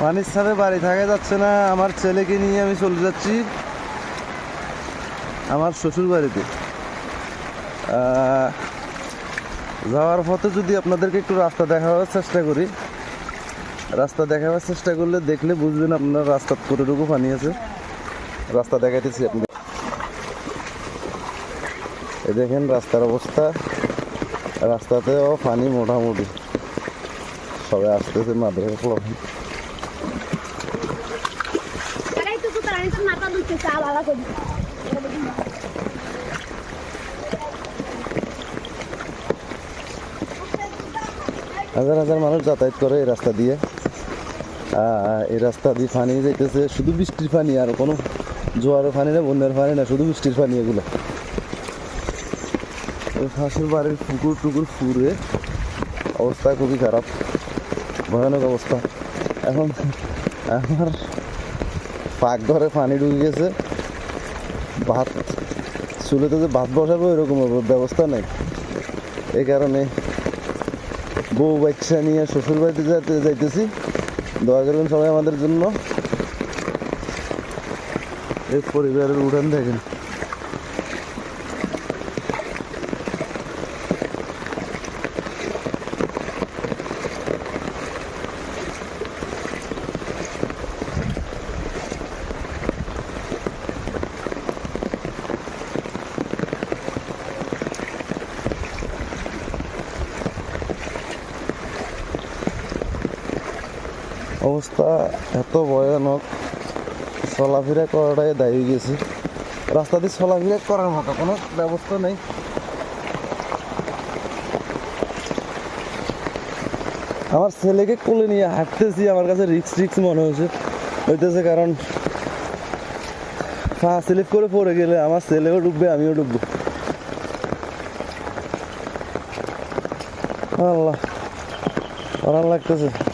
পানির ছাড়ে বাড়ি থাকা যাচ্ছে না। আমার ছেলেকে নিয়ে আমি চলে যাচ্ছি আমার শ্বশুর বাড়িতে। যাওয়ার পথে যদি আপনাদেরকে একটু রাস্তা দেখাবার চেষ্টা করি, রাস্তা দেখাবার চেষ্টা করলে দেখলে বুঝবেন আপনার রাস্তার কতটুকু পানি আছে। রাস্তা দেখাইতেছি আপনি দেখেন রাস্তার অবস্থা। রাস্তাতেও পানি মোটামুটি। সবাই আসতেছে মাদ্রাসা হাজার হাজার মানুষ যাতায়াত করে এই রাস্তা দিয়ে। এই রাস্তা দিয়ে পানি যাইতেছে, শুধু বৃষ্টির পানি আর কোনো জোয়ারের পানি না, বন্যার পানি না, শুধু বৃষ্টির পানি এগুলো। ফাঁসের বাড়ির পুকুর টুকুর ফুরে অবস্থা খুবই খারাপ, ভয়ানক অবস্থা। এখন আমার পাকঘরে পানি ঢুকে গেছে। ভাত চুলেতে যে ভাত বসাবো এরকম ব্যবস্থা নেই। এই কারণে বউ বাচ্চা নিয়ে শ্বশুর বাড়িতে যাতে যাইতেছি। দয়া করবেন সবাই আমাদের জন্য। এই পরিবারের উঠান দেখেন। অবস্থা এত ভয়ানক। চলাফেরা করাটাই দায়ী হয়ে গেছে। রাস্তা দিয়ে চলাফেরা করার মতো কোনো ব্যবস্থা নেই। আমার ছেলেকে কোলে নিয়ে হাঁটতেছি, আমার কাছে রিক্স রিক্স মনে হয়েছে হইতেছে কারণ, পা স্লিপ করে পড়ে গেলে আমার ছেলেও ডুববে, আমিও ডুববো। আল্লাহ আরাম লাগতেছে।